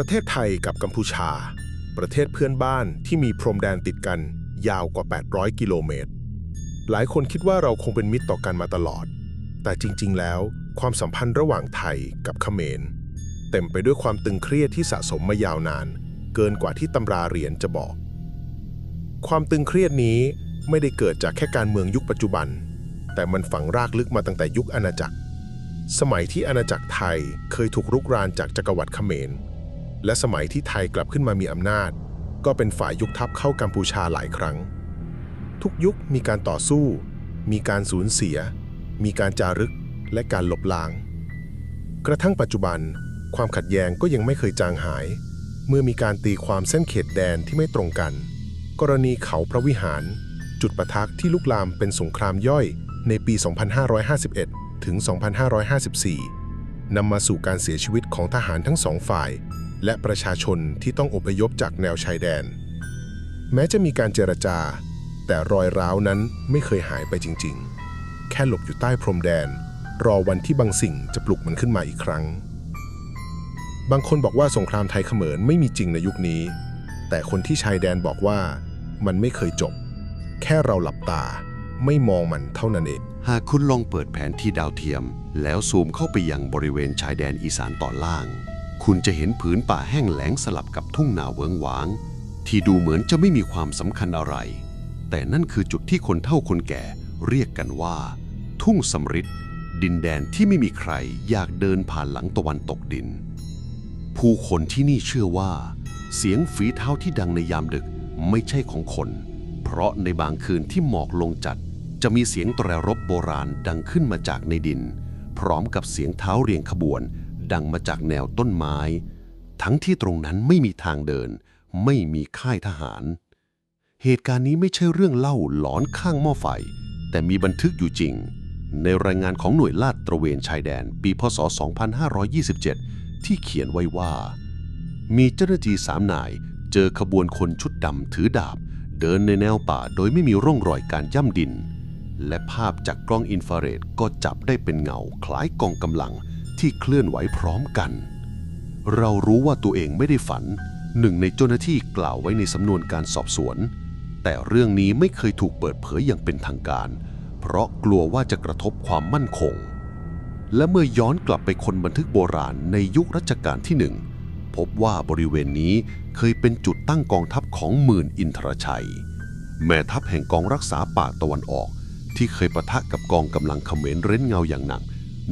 ประเทศไทยกับกัมพูชา ประเทศเพื่อนบ้านที่มีพรมแดนติดกันยาวกว่า 800 กิโลเมตร หลายคนคิดว่าเราคงเป็นมิตรต่อกันมาตลอด แต่จริง ๆ แล้วความสัมพันธ์ระหว่างไทยกับเขมร เต็มไปด้วยความตึงเครียดที่สะสมมายาวนาน เกินกว่าที่ตำราเรียนจะบอก ความตึงเครียดนี้ไม่ได้เกิดจากแค่การเมืองยุคปัจจุบัน แต่มันฝังรากลึกมาตั้งแต่ยุคอาณาจักร สมัยที่อาณาจักรไทยเคยถูกรุกรานจากจักรวรรดิเขมร และสมัยที่ไทยกลับขึ้นมามีอำนาจ ก็เป็นฝ่ายยุคทัพเข้ากัมพูชาหลายครั้ง ทุกยุคมีการต่อสู้ มีการสูญเสีย มีการจารึกและการลบล้าง กระทั่งปัจจุบัน ความขัดแย้งก็ยังไม่เคยจางหาย เมื่อมีการตีความเส้นเขตแดนที่ไม่ตรงกัน กรณีเขาพระวิหาร จุดประทักที่ลุกลามเป็นสงครามย่อยในปี 2551 ถึง 2554นำมาสู่การเสียชีวิตของทหารทั้งสองฝ่าย และประชาชนที่ต้องอพยพจากแนวชายแดน แม้จะมีการเจรจา แต่รอยร้าวนั้นไม่เคยหายไปจริงๆ แค่หลบอยู่ใต้พรมแดน รอวันที่บางสิ่งจะปลุกมันขึ้นมาอีกครั้ง บางคนบอกว่าสงครามไทยเขมรไม่มีจริงในยุคนี้ แต่คนที่ชายแดนบอกว่ามันไม่เคยจบ แค่เราหลับตาไม่มองมันเท่านั้นเอง หากคุณลองเปิดแผนที่ดาวเทียม แล้วซูมเข้าไปยังบริเวณชายแดนอีสานตอนล่าง คุณจะเห็นผืนป่าแห้งแล้งสลับกับทุ่งนาเวิงหวาง ที่ดูเหมือนจะไม่มีความสำคัญอะไร แต่นั่นคือจุดที่คนเฒ่าคนแก่เรียกกันว่า ทุ่งสำริดดินแดนที่ไม่มีใครอยากเดินผ่านหลังตะวันตกดิน ผู้คนที่นี่เชื่อว่า เสียงฝีเท้าที่ดังในยามดึกไม่ใช่ของคน เพราะในบางคืนที่หมอกลงจัด จะมีเสียงแตรรบโบราณดังขึ้นมาจากในดิน พร้อมกับเสียงเท้าเรียงขบวน ดังมาจากแนวต้นไม้ ทั้งที่ตรงนั้นไม่มีทางเดิน ไม่มีค่ายทหาร เหตุการณ์นี้ไม่ใช่เรื่องเล่าหลอนข้างหม้อไฟ แต่มีบันทึกอยู่จริง ในรายงานของหน่วยลาดตระเวนชายแดนปีพศ 2527 ที่เขียนไว้ว่า มีเจ้าหน้าที่สามนายเจอขบวนคนชุดดำถือดาบ เดินในแนวป่าโดยไม่มีร่องรอยการย่ำดิน และภาพจากกล้องอินฟราเรดก็จับได้เป็นเงาคล้ายกองกำลัง ที่เคลื่อนไหวพร้อมกัน เรารู้ว่าตัวเองไม่ได้ฝัน หนึ่งในเจ้าหน้าที่กล่าวไว้ในสำนวนการสอบสวน แต่เรื่องนี้ไม่เคยถูกเปิดเผยอย่างเป็นทางการ เพราะกลัวว่าจะกระทบความมั่นคง และเมื่อย้อนกลับไปคนบันทึกโบราณในยุครัชกาลที่หนึ่งพบว่าบริเวณนี้เคยเป็นจุดตั้งกองทัพของหมื่นอินทรชัย แม่ทัพแห่งกองรักษาป่าตะวันออก ที่เคยปะทะกับกองกำลังเขมรเร้นเงาอย่างหนัก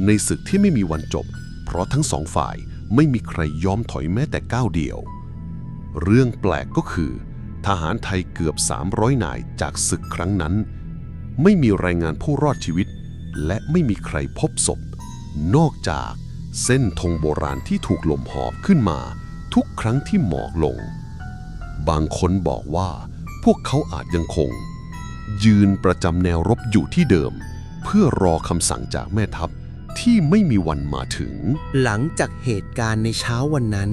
ในศึกที่ไม่มีวันจบ เพราะทั้งสองฝ่ายไม่มีใครยอมถอยแม้แต่ก้าวเดียว เรื่องแปลกก็คือ ทหารไทยเกือบ 300 นายจากศึกครั้งนั้น ไม่มีรายงานผู้รอดชีวิต และไม่มีใครพบศพ นอกจากเส้นธงโบราณที่ถูกลมหอบขึ้นมา ทุกครั้งที่หมอกลง บางคนบอกว่า พวกเขาอาจยังคง ยืนประจำแนวรบอยู่ที่เดิม เพื่อรอคำสั่งจากแม่ทัพ ที่ไม่มีวันมาถึง หลังจากเหตุการณ์ในเช้าวันนั้น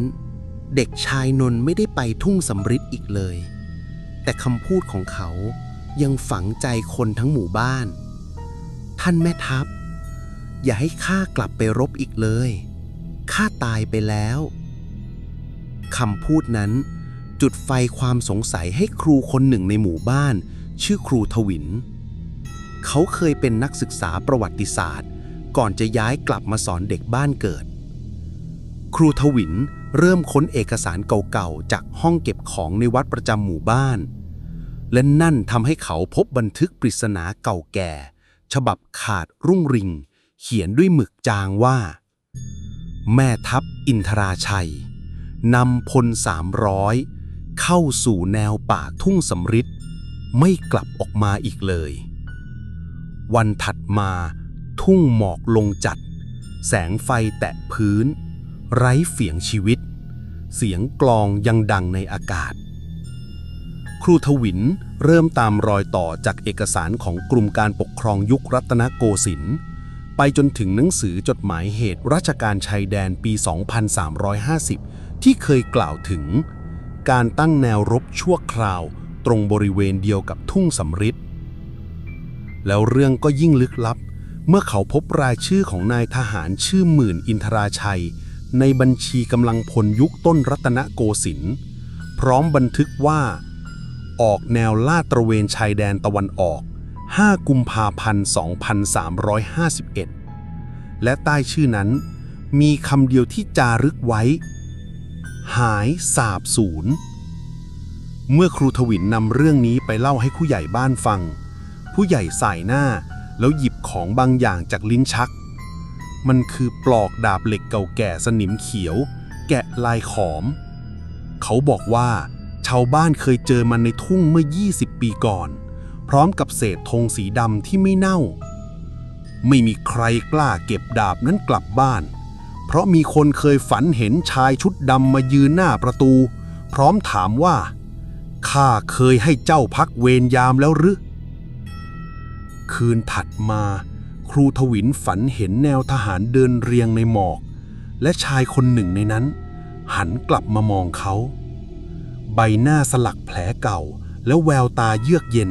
เด็กชายนนท์ไม่ได้ไปทุ่งสำริดอีกเลย แต่คำพูดของเขายังฝังใจคนทั้งหมู่บ้าน ท่านแม่ทัพ อย่าให้ข้ากลับไปรบอีกเลยข้าตายไปแล้วคำพูดนั้น จุดไฟความสงสัยให้ครูคนหนึ่งในหมู่บ้าน ชื่อครูทวิน เขาเคยเป็นนักศึกษาประวัติศาสตร์ ก่อนจะย้ายกลับมาสอนเด็กบ้านเกิด ครูทวินเริ่มค้นเอกสารเก่าๆ จากห้องเก็บของในวัดประจำหมู่บ้าน และนั่นทำให้เขาพบบันทึกปริศนาเก่าแก่ ฉบับขาดรุ่งริง เขียนด้วยหมึกจางว่า แม่ทัพอินทราชัยนำพลสามร้อยเข้าสู่แนวป่าทุ่งสำริดไม่กลับออกมาอีกเลย วันถัดมา ทุ่งหมอกลงจัด แสงไฟแตะพื้น ไร้เสียงชีวิต เสียงกลองยังดังในอากาศ ครูทวินเริ่มตามรอยต่อจากเอกสารของกลุ่มการปกครองยุครัตนโกสินทร์ไปจนถึงหนังสือจดหมายเหตุราชการชายแดนปี 2350 ที่เคยกล่าวถึง การตั้งแนวรบชั่วคราวตรงบริเวณเดียวกับทุ่งสำริดแล้วเรื่องก็ยิ่งลึกลับ เมื่อเขาพบรายชื่อของนายทหารชื่อหมื่นอินทราชัย ในบัญชีกำลังพลยุคต้นรัตนโกสินทร์พร้อมบันทึกว่า ออกแนวลาดตระเวนชายแดนตะวันออก 5 กุมภาพันธ์ 2351 และใต้ชื่อนั้น มีคำเดียวที่จารึกไว้ หายสาบสูญเมื่อครูทวินนำเรื่องนี้ไปเล่าให้ผู้ใหญ่บ้านฟัง ผู้ใหญ่สายหน้า แล้วหยิบของบางอย่างจากลิ้นชัก มันคือปลอกดาบเหล็กเก่าแก่สนิมเขียว แกะลายขอม เขาบอกว่า ชาวบ้านเคยเจอมันในทุ่งเมื่อ 20 ปีก่อน พร้อมกับเศษธงสีดำที่ไม่เน่า ไม่มีใครกล้าเก็บดาบนั้นกลับบ้าน เพราะมีคนเคยฝันเห็นชายชุดดำมายืนหน้าประตู พร้อมถามว่าข้าเคยให้เจ้าพักเวรยามแล้วหรือ คืนถัดมา ครูทวินฝันเห็นแนวทหารเดินเรียงในหมอก และชายคนหนึ่งในนั้น หันกลับมามองเขา ใบหน้าสลักแผลเก่า แล้วแววตาเยือกเย็น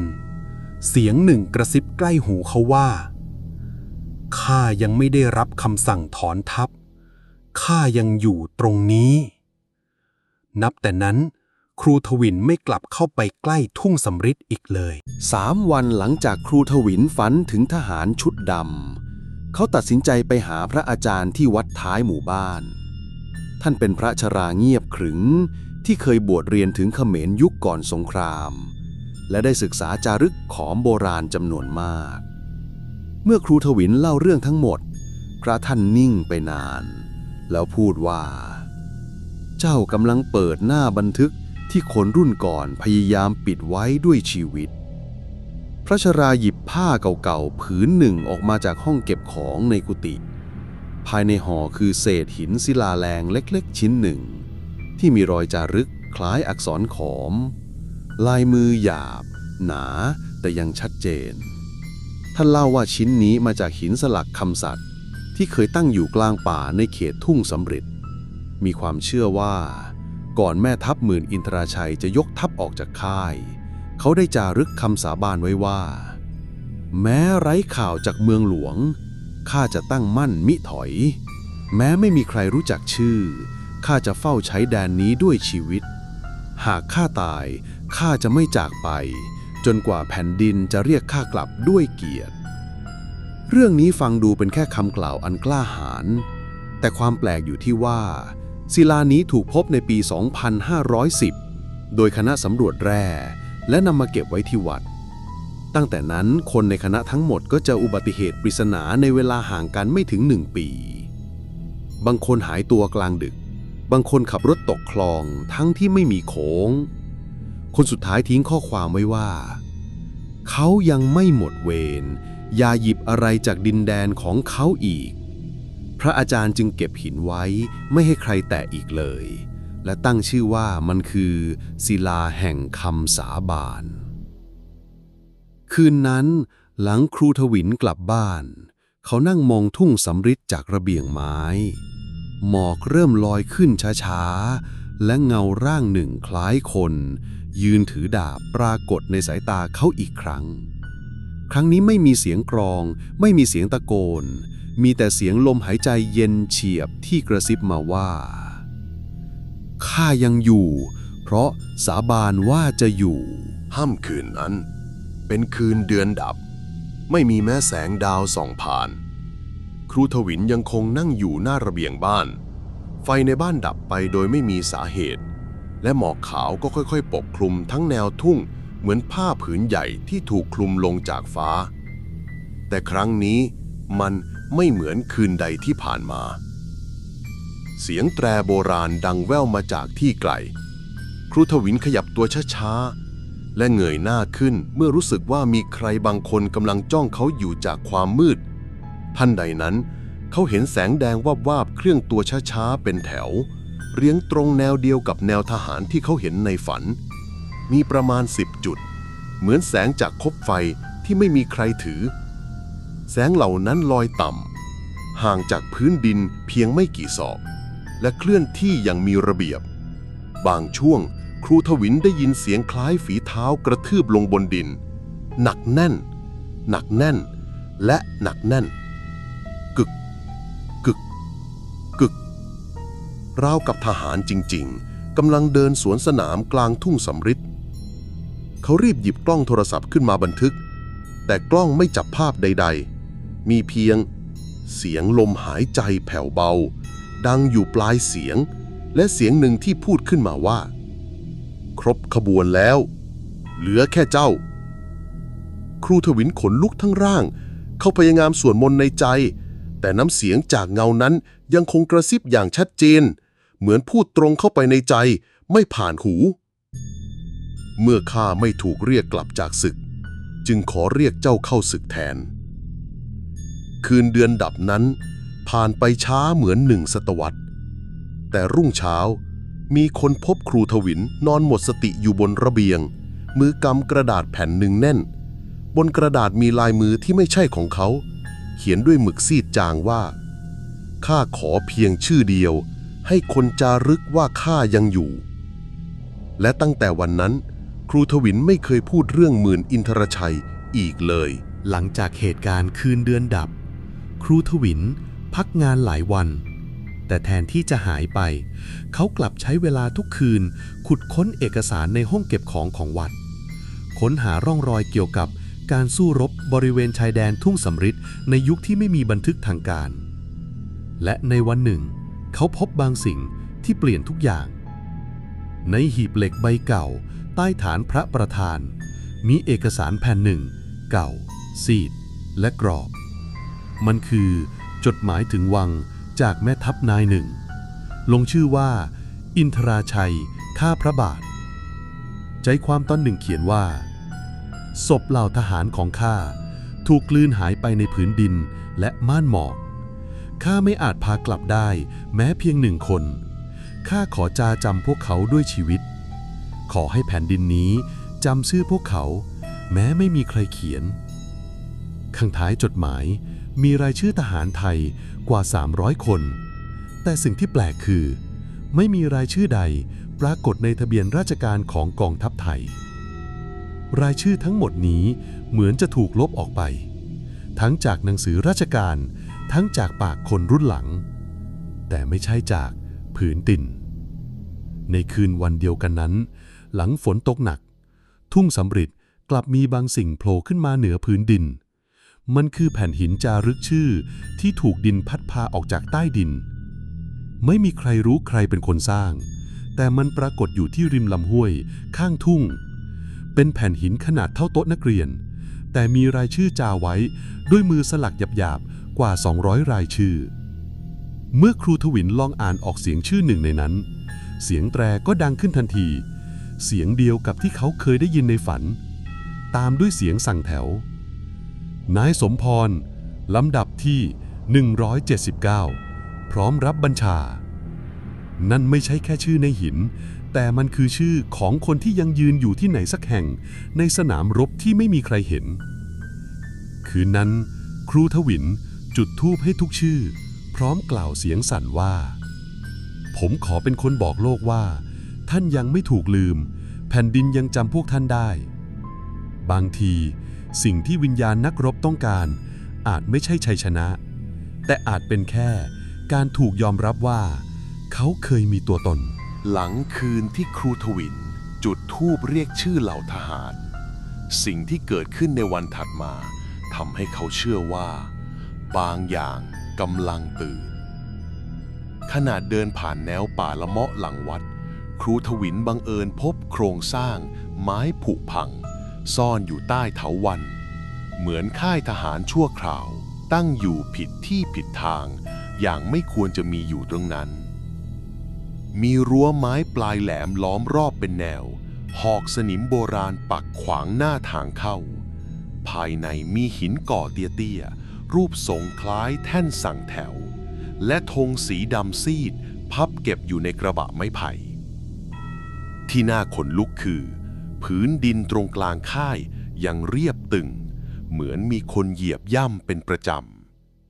เสียงหนึ่งกระซิบใกล้หูเขาว่าข้ายังไม่ได้รับคำสั่งถอนทัพข้ายังอยู่ตรงนี้ นับแต่นั้น ครูทวินไม่กลับเข้าไปใกล้ทุ่งสำริดอีกเลยสามวันหลังจากครูทวินฝันถึงทหารชุดดำเขาตัดสินใจไปหาพระอาจารย์ที่วัดท้ายหมู่บ้าน ท่านเป็นพระชราเงียบขรึง ที่เคยบวชเรียนถึงเขมรยุคก่อนสงคราม และได้ศึกษาจารึกขอมโบราณจำนวนมาก เมื่อครูทวินเล่าเรื่องทั้งหมด พระท่านนิ่งไปนาน แล้วพูดว่า เจ้ากำลังเปิดหน้าบันทึก ที่คนรุ่นก่อนพยายามปิดไว้ด้วยชีวิต พระชราหยิบผ้าเก่าๆผืนหนึ่งออกมาจากห้องเก็บของในกุฏิภายในห่อคือเศษหินศิลาแรงเล็กๆ ชิ้นหนึ่ง ที่มีรอยจารึกคล้ายอักษรขอม ลายมือหยาบ หนาแต่ยังชัดเจน ท่านเล่าว่าชิ้นนี้มาจากหินสลักคำสัตว์ ที่เคยตั้งอยู่กลางป่าในเขตทุ่งสำริดมีความเชื่อว่า ก่อนแม่ทัพหมื่นอินทราชัยจะยกทัพออกจากค่าย เขาได้จารึกคำสาบานไว้ว่า แม้ไร้ข่าวจากเมืองหลวง ข้าจะตั้งมั่นมิถอย แม้ไม่มีใครรู้จักชื่อ ข้าจะเฝ้าใช้แดนนี้ด้วยชีวิต หากข้าตาย ข้าจะไม่จากไป จนกว่าแผ่นดินจะเรียกข้ากลับด้วยเกียรติ เรื่องนี้ฟังดูเป็นแค่คำกล่าวอันกล้าหาญแต่ความแปลกอยู่ที่ว่า ศิลานี้ถูกพบในปี 2510 โดยคณะสำรวจแร่ และนำมาเก็บไว้ที่วัด ตั้งแต่นั้นคนในคณะทั้งหมดก็เจะอุบัติเหตุปริศนาในเวลาห่างกันไม่ถึงหนึ่งปี บางคนหายตัวกลางดึก บางคนขับรถตกคลองทั้งที่ไม่มีโค้ง คนสุดท้ายทิ้งข้อความไว้ว่า เขายังไม่หมดเวรอย่าหยิบอะไรจากดินแดนของเขาอีก พระอาจารย์จึงเก็บหินไว้ไม่ให้ใครแตะอีกเลย และตั้งชื่อว่ามันคือศิลาแห่งคำสาบาน คืนนั้น หลังครูทวินกลับบ้าน เขานั่งมองทุ่งสำริดจากระเบียงไม้ หมอกเริ่มลอยขึ้นช้าๆ และเงาร่างหนึ่งคล้ายคน ยืนถือดาบปรากฏในสายตาเขาอีกครั้ง ครั้งนี้ไม่มีเสียงกรอง ไม่มีเสียงตะโกน มีแต่เสียงลมหายใจเย็นเฉียบที่กระซิบมาว่า ข้ายังอยู่ เพราะสาบานว่าจะอยู่ห้ำคืนนั้น เป็นคืนเดือนดับ ไม่มีแม้แสงดาวส่องผ่าน ครูทวินยังคงนั่งอยู่หน้าระเบียงบ้าน ไฟในบ้านดับไปโดยไม่มีสาเหตุ และหมอกขาวก็ค่อยๆ ปกคลุมทั้งแนวทุ่งเหมือนผ้าผืนใหญ่ที่ถูกคลุมลงจากฟ้า แต่ครั้งนี้มัน ไม่เหมือนคืนใดที่ผ่านมา เสียงแตรโบราณดังแว่วมาจากที่ไกล ครูทวินขยับตัวช้าๆ และเงยหน้าขึ้นเมื่อรู้สึกว่ามีใครบางคนกำลังจ้องเขาอยู่จากความมืด ท่านใดนั้น เขาเห็นแสงแดงวาบๆเคลื่องตัวช้าๆ เป็นแถว เรียงตรงแนวเดียวกับแนวทหารที่เขาเห็นในฝัน มีประมาณสิบจุด เหมือนแสงจากคบไฟที่ไม่มีใครถือ แสงเหล่านั้นลอยต่ำ ห่างจากพื้นดินเพียงไม่กี่ศอก และเคลื่อนที่อย่างมีระเบียบ บางช่วงครูทวินได้ยินเสียงคล้ายฝีเท้ากระทืบลงบนดิน หนักแน่น หนักแน่น และหนักแน่น กึก กึก กึก ราวกับทหารจริง ๆกำลังเดินสวนสนามกลางทุ่งสำริดเขารีบหยิบกล้องโทรศัพท์ขึ้นมาบันทึก แต่กล้องไม่จับภาพใด ๆ มีเพียง เสียงลมหายใจแผ่วเบา ดังอยู่ปลายเสียง และเสียงหนึ่งที่พูดขึ้นมาว่า ครบขบวนแล้ว เหลือแค่เจ้า ครูทวินขนลุกทั้งร่าง เขาพยายามสวดมนต์ในใจ แต่น้ำเสียงจากเงานั้นยังคงกระซิบอย่างชัดเจน เหมือนพูดตรงเข้าไปในใจไม่ผ่านหู เมื่อข้าไม่ถูกเรียกกลับจากศึก จึงขอเรียกเจ้าเข้าศึกแทน คืนเดือนดับนั้น ผ่านไปช้าเหมือนหนึ่งศตวรรษ แต่รุ่งเช้ามีคนพบครูทวินนอนหมดสติอยู่บนระเบียง มือกำกระดาษแผ่นหนึ่งแน่น บนกระดาษมีลายมือที่ไม่ใช่ของเขา เขียนด้วยหมึกซีดจางว่าข้าขอเพียงชื่อเดียว ให้คนจารึกว่าข้ายังอยู่ และตั้งแต่วันนั้น ครูทวินไม่เคยพูดเรื่องหมื่นอินทรชัยอีกเลย หลังจากเหตุการณ์คืนเดือนดับ ครูทวินพักงานหลายวัน แต่แทนที่จะหายไป เขากลับใช้เวลาทุกคืน ขุดค้นเอกสารในห้องเก็บของของวัด ค้นหาร่องรอยเกี่ยวกับการสู้รบบริเวณชายแดนทุ่งสำริดในยุคที่ไม่มีบันทึกทางการ และในวันหนึ่ง เขาพบบางสิ่งที่เปลี่ยนทุกอย่าง ในหีบเหล็กใบเก่า ใต้ฐานพระประธาน มีเอกสารแผ่นหนึ่ง เก่า ซีด และกรอบ มันคือ จดหมายถึงวังจากแม่ทัพนายหนึ่ง ลงชื่อว่า อินทราชัย ข้าพระบาท ใจความตอนหนึ่งเขียนว่า ศพเหล่าทหารของข้าถูกกลืนหายไปในผืนดินและม่านหมอก ข้าไม่อาจพากลับได้แม้เพียงหนึ่งคน ข้าขอจาจำพวกเขาด้วยชีวิต ขอให้แผ่นดินนี้จำชื่อพวกเขา แม้ไม่มีใครเขียน ข้างท้ายจดหมาย มีรายชื่อทหารไทยกว่า 300 คน แต่สิ่งที่แปลกคือ ไม่มีรายชื่อใดปรากฏในทะเบียนราชการของกองทัพไทย รายชื่อทั้งหมดนี้เหมือนจะถูกลบออกไป ทั้งจากหนังสือราชการ ทั้งจากปากคนรุ่นหลัง แต่ไม่ใช่จากผืนตินในคืนวันเดียวกันนั้น หลังฝนตกหนัก ทุ่งสำริดกลับมีบางสิ่งโผล่ขึ้นมาเหนือพื้นดิน มันคือแผ่นหินจารึกชื่อที่ถูกดินพัดพาออกจากใต้ดิน ไม่มีใครรู้ใครเป็นคนสร้าง แต่มันปรากฏอยู่ที่ริมลำห้วย ข้างทุ่ง เป็นแผ่นหินขนาดเท่าโต๊ะนักเรียน แต่มีรายชื่อจาไว้ด้วยมือสลักหยาบๆ กว่า 200 รายชื่อ เมื่อครูทวินลองอ่านออกเสียงชื่อหนึ่งในนั้น เสียงแตรก็ดังขึ้นทันที เสียงเดียวกับที่เขาเคยได้ยินในฝัน ตามด้วยเสียงสั่งแถว นายสมพร ลำดับที่ 179 พร้อมรับบัญชา นั่นไม่ใช่แค่ชื่อในหิน แต่มันคือชื่อของคนที่ยังยืนอยู่ที่ไหนสักแห่ง ในสนามรบที่ไม่มีใครเห็น คืนนั้น ครูทวินจุดธูปให้ทุกชื่อ พร้อมกล่าวเสียงสั่นว่า ผมขอเป็นคนบอกโลกว่า ท่านยังไม่ถูกลืม แผ่นดินยังจำพวกท่านได้ บางที สิ่งที่วิญญาณนักรบต้องการ อาจไม่ใช่ชัยชนะ แต่อาจเป็นแค่การถูกยอมรับว่า เขาเคยมีตัวตน หลังคืนที่ครูทวิน จุดธูปเรียกชื่อเหล่าทหาร สิ่งที่เกิดขึ้นในวันถัดมาทำให้เขาเชื่อว่า บางอย่างกำลังตื่นขณะเดินผ่านแนวป่าละเมาะหลังวัด ครูทวินบังเอิญพบโครงสร้างไม้ผุพัง ซ่อนอยู่ใต้เถาวัน เหมือนค่ายทหารชั่วคราว ตั้งอยู่ผิดที่ผิดทาง อย่างไม่ควรจะมีอยู่ตรงนั้น มีรั้วไม้ปลายแหลมล้อมรอบเป็นแนว หอกสนิมโบราณปักขวางหน้าทางเข้า ภายในมีหินก่อเตี้ยๆ รูปทรงคล้ายแท่นสั่งแถว และธงสีดำซีด พับเก็บอยู่ในกระบะไม้ไผ่ ที่น่าขนลุกคือ พื้นดินตรงกลางค่ายยังเรียบตึง เหมือนมีคนเหยียบย่ำเป็นประจ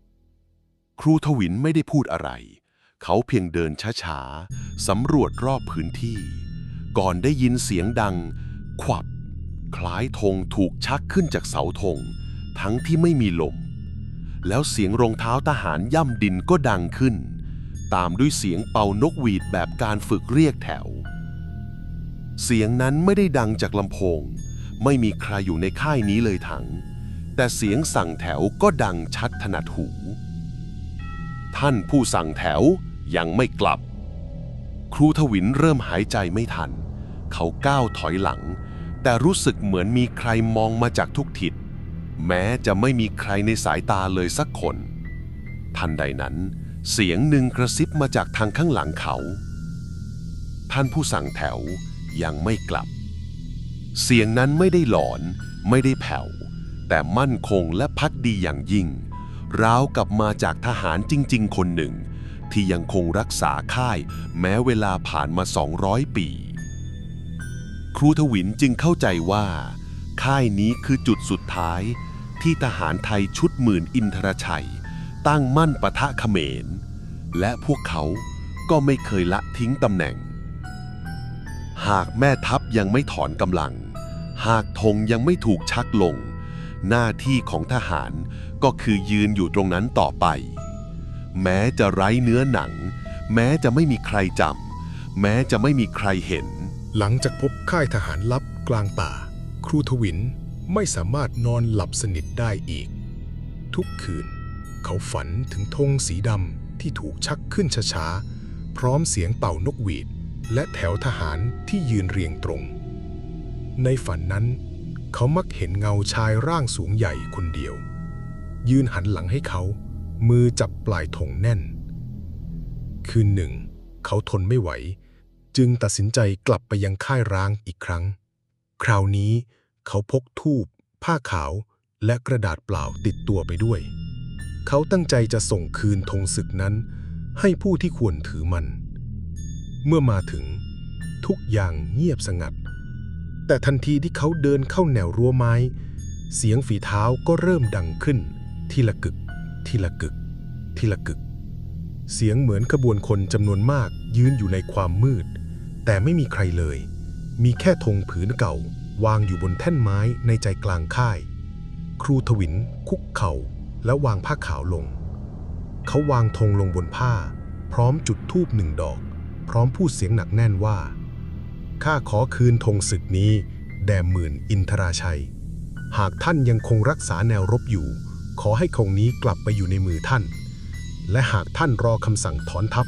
ำ ครูทวินไม่ได้พูดอะไร เขาเพียงเดินช้าๆ สำรวจรอบพื้นที่ ก่อนได้ยินเสียงดัง ขวับ คล้ายธงถูกชักขึ้นจากเสาธง ทั้งที่ไม่มีลม แล้วเสียงรองเท้าทหารย่ำดินก็ดังขึ้น ตามด้วยเสียงเป่านกหวีดแบบการฝึกเรียกแถว เสียงนั้นไม่ได้ดังจากลำโพง ไม่มีใครอยู่ในค่ายนี้เลยถัง แต่เสียงสั่งแถวก็ดังชัดถนัดหู ท่านผู้สั่งแถวยังไม่กลับ ครูทวินเริ่มหายใจไม่ทัน เขาก้าวถอยหลัง แต่รู้สึกเหมือนมีใครมองมาจากทุกทิศ แม้จะไม่มีใครในสายตาเลยสักคน ทันใดนั้น เสียงหนึ่งกระซิบมาจากทางข้างหลังเขา ท่านผู้สั่งแถว ยังไม่กลับ เสียงนั้นไม่ได้หลอนไม่ได้แผ่ว แต่มั่นคงและพักดีอย่างยิ่ง ราวกับมาจากทหารจริง ๆ คนหนึ่ง ที่ยังคงรักษาค่าย แม้เวลาผ่านมา 200 ปี ครูทวินจึงเข้าใจว่า ค่ายนี้คือจุดสุดท้าย ที่ทหารไทยชุดหมื่นอินทรชัย ตั้งมั่นปะทะเขมร และพวกเขาก็ไม่เคยละทิ้งตำแหน่ง หากแม่ทัพยังไม่ถอนกำลัง หากธงยังไม่ถูกชักลง หน้าที่ของทหารก็คือยืนอยู่ตรงนั้นต่อไป แม้จะไร้เนื้อหนัง แม้จะไม่มีใครจำแม้จะไม่มีใครเห็น หลังจากพบค่ายทหารลับกลางป่า ครูทวินไม่สามารถนอนหลับสนิทได้อีก ทุกคืน เขาฝันถึงธงสีดำที่ถูกชักขึ้นช้าๆพร้อมเสียงเป่านกหวีด และแถวทหารที่ยืนเรียงตรง ในฝันนั้น เขามักเห็นเงาชายร่างสูงใหญ่คนเดียว ยืนหันหลังให้เขา มือจับปลายธงแน่น คืนหนึ่ง เขาทนไม่ไหว จึงตัดสินใจกลับไปยังค่ายร้างอีกครั้ง คราวนี้เขาพกทูบผ้าขาวและกระดาษเปล่าติดตัวไปด้วย เขาตั้งใจจะส่งคืนธงศึกนั้น ให้ผู้ที่ควรถือมัน เมื่อมาถึง ทุกอย่างเงียบสงัด แต่ทันทีที่เขาเดินเข้าแนวรั้วไม้ เสียงฝีเท้าก็เริ่มดังขึ้น ทีละกึก ทีละกึก ทีละกึก เสียงเหมือนขบวนคนจำนวนมากยืนอยู่ในความมืด แต่ไม่มีใครเลย มีแค่ธงผืนเก่าวางอยู่บนแท่นไม้ในใจกลางค่าย ครูทวินคุกเข่าแล้ววางผ้าขาวลง เขาวางธงลงบนผ้า พร้อมจุดธูปหนึ่งดอก พร้อมพูดเสียงหนักแน่นว่า ข้าขอคืนธงศึกนี้แด่หมื่นอินทราชัย หากท่านยังคงรักษาแนวรบอยู่ ขอให้ธงนี้กลับไปอยู่ในมือท่าน และหากท่านรอคำสั่งถอนทัพ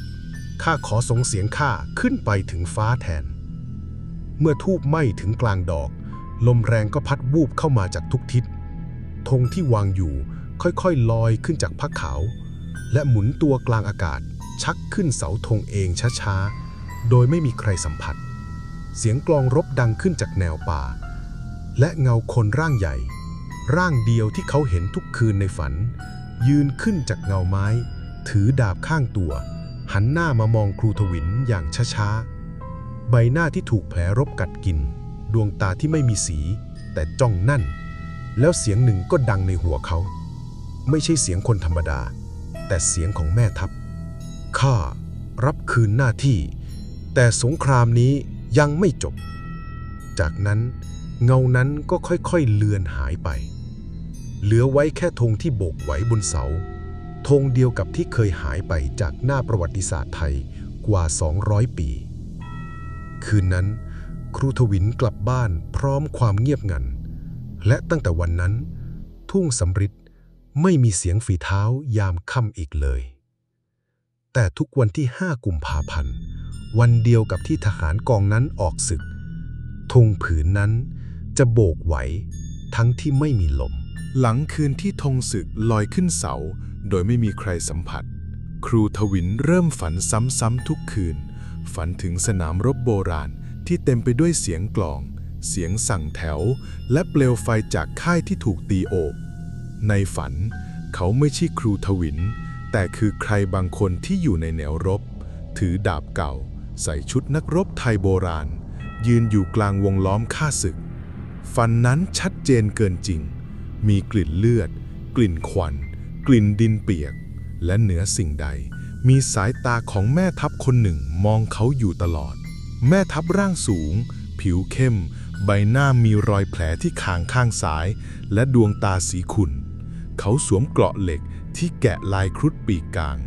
ข้าขอส่งเสียงข้าขึ้นไปถึงฟ้าแทน เมื่อทูบไหม้ถึงกลางดอก ลมแรงก็พัดวูบเข้ามาจากทุกทิศ ธงที่วางอยู่ค่อยๆลอยขึ้นจากผ้าขาว และหมุนตัวกลางอากาศ ชักขึ้นเสาธงเองช้าๆ โดยไม่มีใครสัมผัส เสียงกลองรบดังขึ้นจากแนวป่า และเงาคนร่างใหญ่ ร่างเดียวที่เขาเห็นทุกคืนในฝัน ยืนขึ้นจากเงาไม้ ถือดาบข้างตัว หันหน้ามามองครูทวินอย่างช้าๆ ใบหน้าที่ถูกแผลรบกัดกิน ดวงตาที่ไม่มีสี แต่จ้องนั่น แล้วเสียงหนึ่งก็ดังในหัวเขา ไม่ใช่เสียงคนธรรมดา แต่เสียงของแม่ทัพ ข้ารับคืนหน้าที่ แต่สงครามนี้ยังไม่จบ จากนั้นเงานั้นก็ค่อยๆเลือนหายไป เหลือไว้แค่ธงที่โบกไว้บนเสาธงเดียวกับที่เคยหายไปจากหน้าประวัติศาสตร์ไทยกว่า 200 ปี คืนนั้น ครูทวินกลับบ้านพร้อมความเงียบงัน และตั้งแต่วันนั้น ทุ่งสำริดไม่มีเสียงฝีเท้ายามค่ำอีกเลย แต่ทุกวันที่ 5 กุมภาพันธ์ วันเดียวกับที่ทหารกองนั้นออกศึกธงผืนนั้นจะโบกไหว ทั้งที่ไม่มีลม หลังคืนที่ธงศึกลอยขึ้นเสา โดยไม่มีใครสัมผัส ครูทวินเริ่มฝันซ้ำๆทุกคืน ฝันถึงสนามรบโบราณที่เต็มไปด้วยเสียงกลอง เสียงสั่งแถว และเปลวไฟจากค่ายที่ถูกตีโอบ ในฝันเขาไม่ใช่ครูทวิน แต่คือใครบางคนที่อยู่ในแนวรบ ถือดาบเก่า ใส่ชุดนักรบไทยโบราณ ยืนอยู่กลางวงล้อมฆ่าศึกฝันนั้นชัดเจนเกินจริง มีกลิ่นเลือด กลิ่นควัน กลิ่นดินเปียก และเหนือสิ่งใด มีสายตาของแม่ทัพคนหนึ่งมองเขาอยู่ตลอด แม่ทัพร่างสูง ผิวเข้ม ใบหน้ามีรอยแผลที่คางข้างซ้าย และดวงตาสีขุ่นเขาสวมเกราะเหล็ก ที่แกะลายครุฑปีกกลาง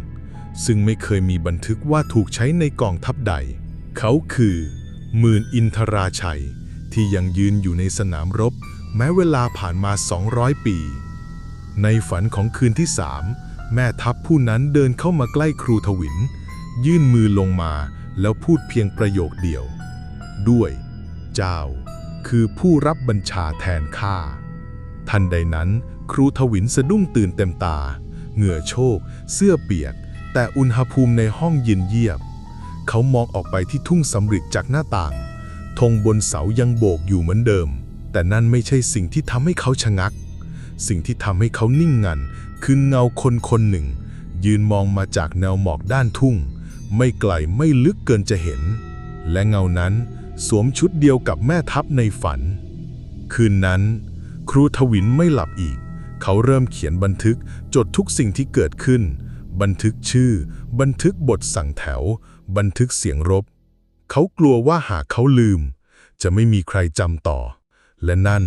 ซึ่งไม่เคยมีบันทึกว่าถูกใช้ในกองทัพใด เขาคือหมื่นอินทราชัย ที่ยังยืนอยู่ในสนามรบ แม้เวลาผ่านมา 200 ปี ในฝันของคืนที่สามแม่ทัพผู้นั้นเดินเข้ามาใกล้ครูทวิน ยื่นมือลงมาแล้วพูดเพียงประโยคเดียว ด้วย เจ้า คือผู้รับบัญชาแทนข้าทันใดนั้น ครูทวินสะดุ้งตื่นเต็มตา เหงื่อโชก เสื้อเปียก แต่อุณหภูมิในห้องเย็นเยียบ เขามองออกไปที่ทุ่งสำริดจากหน้าต่าง ธงบนเสายังโบกอยู่เหมือนเดิม แต่นั่นไม่ใช่สิ่งที่ทำให้เขาชะงัก สิ่งที่ทำให้เขานิ่งงัน คือเงาคนคนหนึ่ง ยืนมองมาจากแนวหมอกด้านทุ่ง ไม่ไกลไม่ลึกเกินจะเห็น และเงานั้นสวมชุดเดียวกับแม่ทัพในฝัน คืนนั้น ครูทวินไม่หลับอีก เขาเริ่มเขียนบันทึก จดทุกสิ่งที่เกิดขึ้น บันทึกชื่อ บันทึกบทสั่งแถว บันทึกเสียงรบ เขากลัวว่าหากเขาลืม จะไม่มีใครจำต่อ และนั่น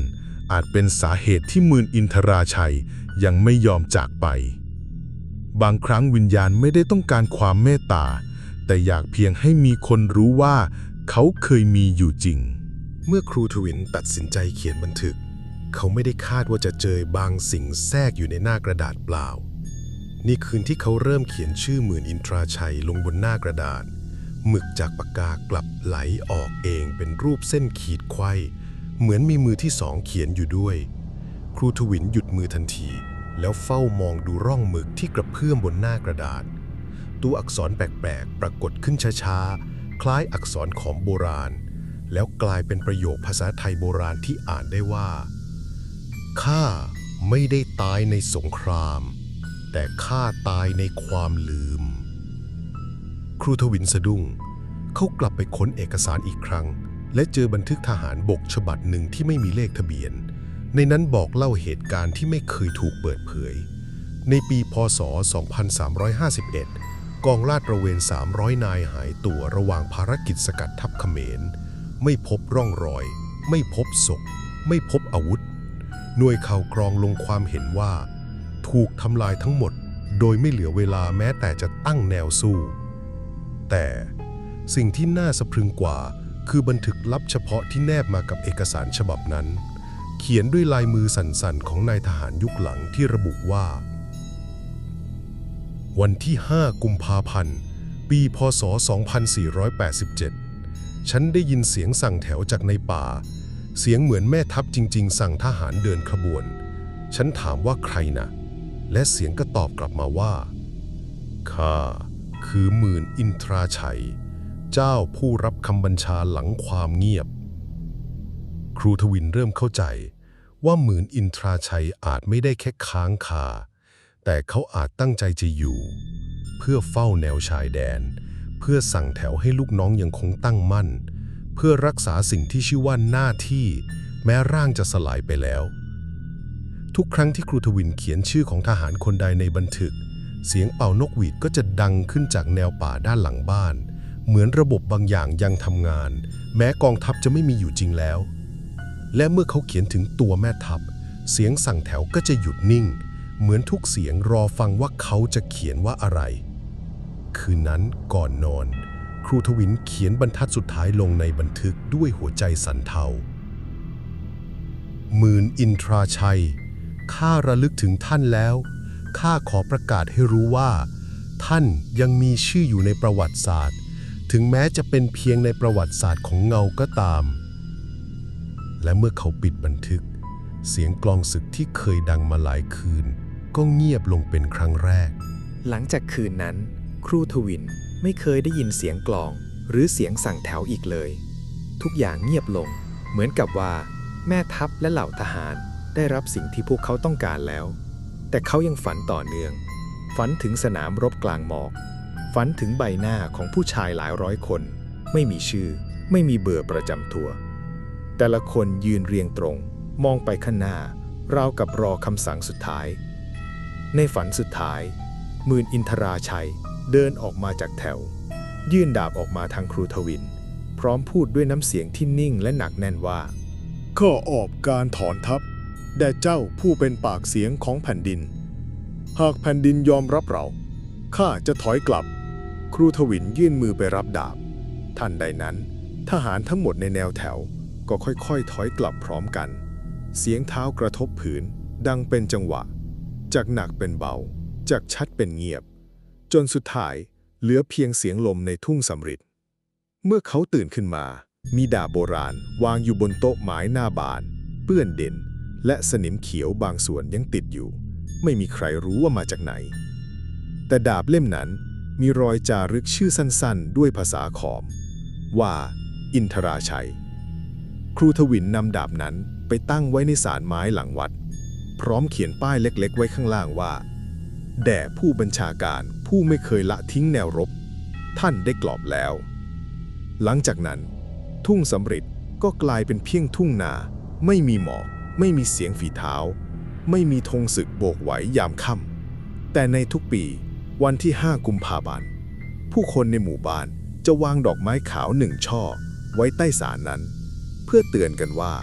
อาจเป็นสาเหตุที่มืนอินทราชัยยังไม่ยอมจากไป บางครั้งวิญญาณไม่ได้ต้องการความเมตตา แต่อยากเพียงให้มีคนรู้ว่า เขาเคยมีอยู่จริง เมื่อครูทวินตัดสินใจเขียนบันทึก เขาไม่ได้คาดว่าจะเจอบางสิ่งแทรกอยู่ในหน้ากระดาษเปล่า นี่คืนที่เขาเริ่มเขียนชื่อหมื่นอินทราชัยลงบนหน้ากระดาษ หมึกจากปากกากลับไหลออกเองเป็นรูปเส้นขีดไขว้ เหมือนมีมือที่สองเขียนอยู่ด้วย ครูทวินหยุดมือทันที แล้วเฝ้ามองดูร่องหมึกที่กระเพื่อมบนหน้ากระดาษ ตัวอักษรแปลกๆปรากฏขึ้นช้าๆ คล้ายอักษรของโบราณ แล้วกลายเป็นประโยคภาษาไทยโบราณที่อ่านได้ว่า ข้าไม่ได้ตายในสงคราม แต่ข้าตายในความลืม ครูทวินสะดุ้งเขากลับไปค้นเอกสารอีกครั้ง และเจอบันทึกทหารบกฉบับหนึ่งที่ไม่มีเลขทะเบียน ในนั้นบอกเล่าเหตุการณ์ที่ไม่เคยถูกเปิดเผย ในปีพศ 2351 กองลาดระเวน 300 นายหายตัวระหว่างภารกิจสกัดทัพเขมร ไม่พบร่องรอย ไม่พบศพ ไม่พบอาวุธ หน่วยข่าวกรองลงความเห็นว่า ถูกทำลายทั้งหมด โดยไม่เหลือเวลาแม้แต่จะตั้งแนวสู้ แต่สิ่งที่น่าสะพรึงกว่า คือบันทึกลับเฉพาะที่แนบมากับเอกสารฉบับนั้น เขียนด้วยลายมือสั่นๆ ของนายทหารยุคหลังที่ระบุว่า วันที่ 5 กุมภาพันธ์ ปี พศ 2487 ฉันได้ยินเสียงสั่งแถวจากในป่า เสียงเหมือนแม่ทัพจริง ๆ สั่งทหารเดินขบวน ฉันถามว่าใครนะ และเสียงก็ตอบกลับมาว่า ข้าคือหมื่นอินทราชัย เจ้าผู้รับคำบัญชาหลังความเงียบ ครูทวินเริ่มเข้าใจว่าหมื่นอินทราชัยอาจไม่ได้แค่ค้างคา แต่เขาอาจตั้งใจจะอยู่ เพื่อเฝ้าแนวชายแดน เพื่อสั่งแถวให้ลูกน้องยังคงตั้งมั่น พื่อรักษาสิ่งที่ชื่อว่าหน้าที่ แม้ร่างจะสลายไปแล้ว ทุกครั้งที่ครูทวินเขียนชื่อของทหารคนใดในบันทึก เสียงเป่านกหวีดก็จะดังขึ้นจากแนวป่าด้านหลังบ้าน เหมือนระบบบางอย่างยังทำงาน แม้กองทัพจะไม่มีอยู่จริงแล้ว และเมื่อเขาเขียนถึงตัวแม่ทัพ เสียงสั่งแถวก็จะหยุดนิ่ง เหมือนทุกเสียงรอฟังว่าเขาจะเขียนว่าอะไร คืนนั้นก่อนนอน รูทวินเขียนบรรทัดสุดท้ายลงในบันทึกด้วยหัวใจสันเทาหมื่นอินทราชัย ข้าระลึกถึงท่านแล้ว ข้าขอประกาศให้รู้ว่า ท่านยังมีชื่ออยู่ในประวัติศาสตร์ ถึงแม้จะเป็นเพียงในประวัติศาสตร์ของเงาก็ตาม และเมื่อเขาปิดบันทึก เสียงกลองศึกที่เคยดังมาหลายคืน ก็เงียบลงเป็นครั้งแรก หลังจากคืนนั้น ครูทวิน ไม่เคยได้ยินเสียงกลอง หรือเสียงสั่งแถวอีกเลย ทุกอย่างเงียบลง เหมือนกับว่า แม่ทัพและเหล่าทหารได้รับสิ่งที่พวกเขาต้องการแล้ว แต่เขายังฝันต่อเนื่อง ฝันถึงสนามรบกลางหมอก ฝันถึงใบหน้าของผู้ชายหลายร้อยคน ไม่มีชื่อ ไม่มีเบอร์ประจำตัว แต่ละคนยืนเรียงตรง มองไปข้างหน้าราวกับรอคำสั่งสุดท้าย ในฝันสุดท้าย มื่นอินทราชัย เดินออกมาจากแถว ยื่นดาบออกมาทางครูทวิน พร้อมพูดด้วยน้ำเสียงที่นิ่งและหนักแน่นว่าข้อออบการถอนทัพแด่เจ้าผู้เป็นปากเสียงของแผ่นดิน หากแผ่นดินยอมรับเราข้าจะถอยกลับ ครูทวินยื่นมือไปรับดาบท่านใดนั้น ทหารทั้งหมดในแนวแถวก็ค่อยๆ ถอยกลับพร้อมกัน เสียงเท้ากระทบผืน ดังเป็นจังหวะ จากหนักเป็นเบา จากชัดเป็นเงียบ จนสุดท้ายเหลือเพียงเสียงลมในทุ่งสำริดเมื่อเขาตื่นขึ้นมา มีดาบโบราณวางอยู่บนโต๊ะไม้หน้าบาน เปื้อนเด่น และสนิมเขียวบางส่วนยังติดอยู่ ไม่มีใครรู้ว่ามาจากไหน แต่ดาบเล่มนั้นมีรอยจารึกชื่อสั้นๆ ด้วยภาษาขอม ว่า อินทราชัย ครูทวินนำดาบนั้นไปตั้งไว้ในศาลไม้หลังวัด พร้อมเขียนป้ายเล็ก ๆ ไว้ข้างล่างว่า แด่ผู้บัญชาการผู้ไม่เคยละทิ้งแนวรบ ท่านได้กลอบแล้ว หลังจากนั้น ทุ่งสำริดก็กลายเป็นเพียงทุ่งนา ไม่มีหมอกไม่มีเสียงฝีเท้า ไม่มีธงศึกโบกไหวยามค่ำแต่ในทุกปีวันที่ 5 กุมภาพันธ์ผู้คนในหมู่บ้านจะวางดอกไม้ขาวหนึ่งช่อ ไว้ใต้ศาลนั้น เพื่อเตือนกันว่า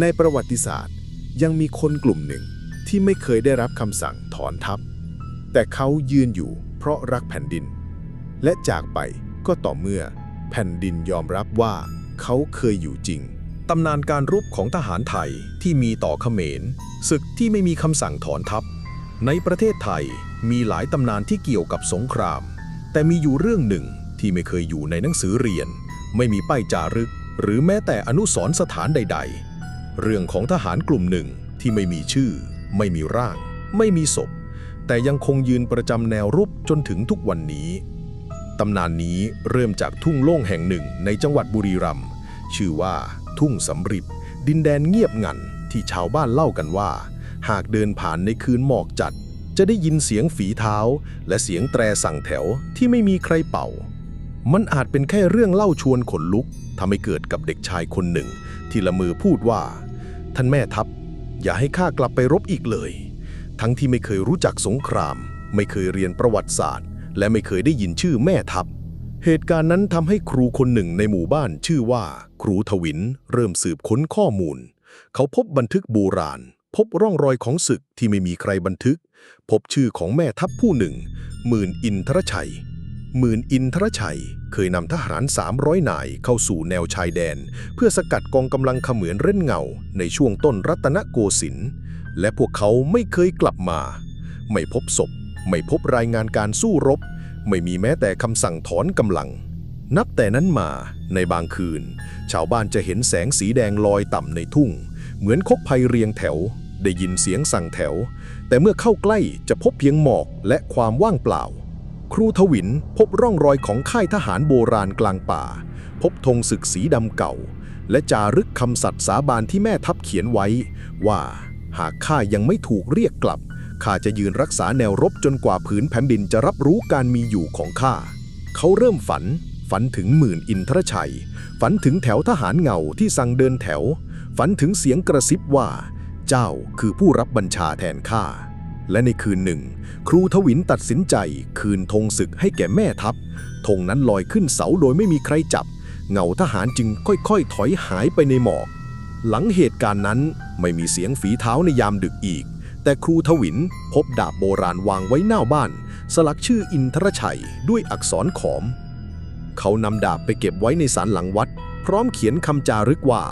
ในประวัติศาสตร์ยังมีคนกลุ่มหนึ่งที่ไม่เคยได้รับคำสั่งถอนทัพ แต่เขายืนอยู่เพราะรักแผ่นดิน และจากไปก็ต่อเมื่อแผ่นดินยอมรับว่าเขาเคยอยู่จริง ตำนานการรบของทหารไทยที่มีต่อเขมรศึกที่ไม่มีคำสั่งถอนทัพ ในประเทศไทยมีหลายตำนานที่เกี่ยวกับสงคราม แต่มีอยู่เรื่องหนึ่งที่ไม่เคยอยู่ในหนังสือเรียน ไม่มีป้ายจารึก หรือแม้แต่อนุสรสถานใด ๆ เรื่องของทหารกลุ่มหนึ่งที่ไม่มีชื่อ ไม่มีร่าง ไม่มีศพ แต่ยังคงยืนประจำแนวรบจนถึงทุกวันนี้ ตำนานนี้เริ่มจากทุ่งโล่งแห่งหนึ่งในจังหวัดบุรีรัมย์ชื่อว่า ทุ่งสำริดดินแดนเงียบงันที่ชาวบ้านเล่ากันว่า หากเดินผ่านในคืนหมอกจัด จะได้ยินเสียงฝีเท้า และเสียงแตรสั่งแถวที่ไม่มีใครเป่า มันอาจเป็นแค่เรื่องเล่าชวนขนลุกทำให้เกิดกับเด็กชายคนหนึ่ง ที่ละมือพูดว่า ท่านแม่ทัพ อย่าให้ข้ากลับไปรบอีกเลย ทั้งที่ไม่เคยรู้จักสงคราม ไม่เคยเรียนประวัติศาสตร์ และไม่เคยได้ยินชื่อแม่ทัพ เหตุการณ์นั้นทำให้ครูคนหนึ่งในหมู่บ้านชื่อว่า ครูทวินเริ่มสืบค้นข้อมูล เขาพบบันทึกโบราณ พบร่องรอยของศึกที่ไม่มีใครบันทึก พบชื่อของแม่ทัพผู้หนึ่งหมื่นอินทรชัยหมื่นอินทรชัย เคยนำทหาร 300 นายเข้าสู่แนวชายแดน เพื่อสกัดกองกำลังเขมือนเร่นเงา ในช่วงต้นรัตนโกสินทร์ และพวกเขาไม่เคยกลับมา ไม่พบศพ ไม่พบรายงานการสู้รบ ไม่มีแม้แต่คำสั่งถอนกำลัง นับแต่นั้นมาในบางคืน ชาวบ้านจะเห็นแสงสีแดงลอยต่ำในทุ่ง เหมือนคบภัยเรียงแถว ได้ยินเสียงสั่งแถว แต่เมื่อเข้าใกล้จะพบเพียงหมอกและความว่างเปล่า ครูทวินพบร่องรอยของค่ายทหารโบราณกลางป่า พบธงศึกสีดำเก่า และจารึกคำสัตย์สาบานที่แม่ทัพเขียนไว้ว่า หากข้ายังไม่ถูกเรียกกลับ ข้าจะยืนรักษาแนวรบจนกว่าผืนแผ่นดินจะรับรู้การมีอยู่ของข้า เขาเริ่มฝัน ฝันถึงหมื่นอินทรชัย ฝันถึงแถวทหารเงาที่สั่งเดินแถว ฝันถึงเสียงกระซิบว่า เจ้าคือผู้รับบัญชาแทนข้า และในคืนหนึ่ง ครูทวินตัดสินใจ คืนธงศึกให้แก่แม่ทัพ ธงนั้นลอยขึ้นเสาโดยไม่มีใครจับ เงาทหารจึงค่อยๆ ถอยหายไปในหมอก หลังเหตุการณ์นั้นไม่มีเสียงฝีเท้าในยามดึกอีก แต่ครูทวินพบดาบโบราณวางไว้หน้าบ้าน สลักชื่ออินทรชัยด้วยอักษรขอม เขานำดาบไปเก็บไว้ในศาลหลังวัด พร้อมเขียนคำจารึกว่า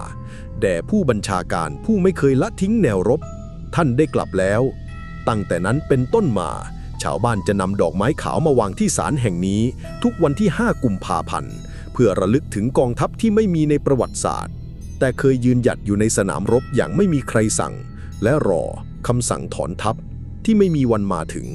แด่ผู้บัญชาการผู้ไม่เคยละทิ้งแนวรบ ท่านได้กลับแล้ว ตั้งแต่นั้นเป็นต้นมา ชาวบ้านจะนำดอกไม้ขาวมาวางที่ศาลแห่งนี้ ทุกวันที่ 5 กุมภาพันธ์เพื่อระลึกถึงกองทัพที่ไม่มีในประวัติศาสตร์ แต่เคยยืนหยัดอยู่ในสนามรบอย่างไม่มีใครสั่ง และรอคำสั่งถอนทัพที่ไม่มีวันมาถึง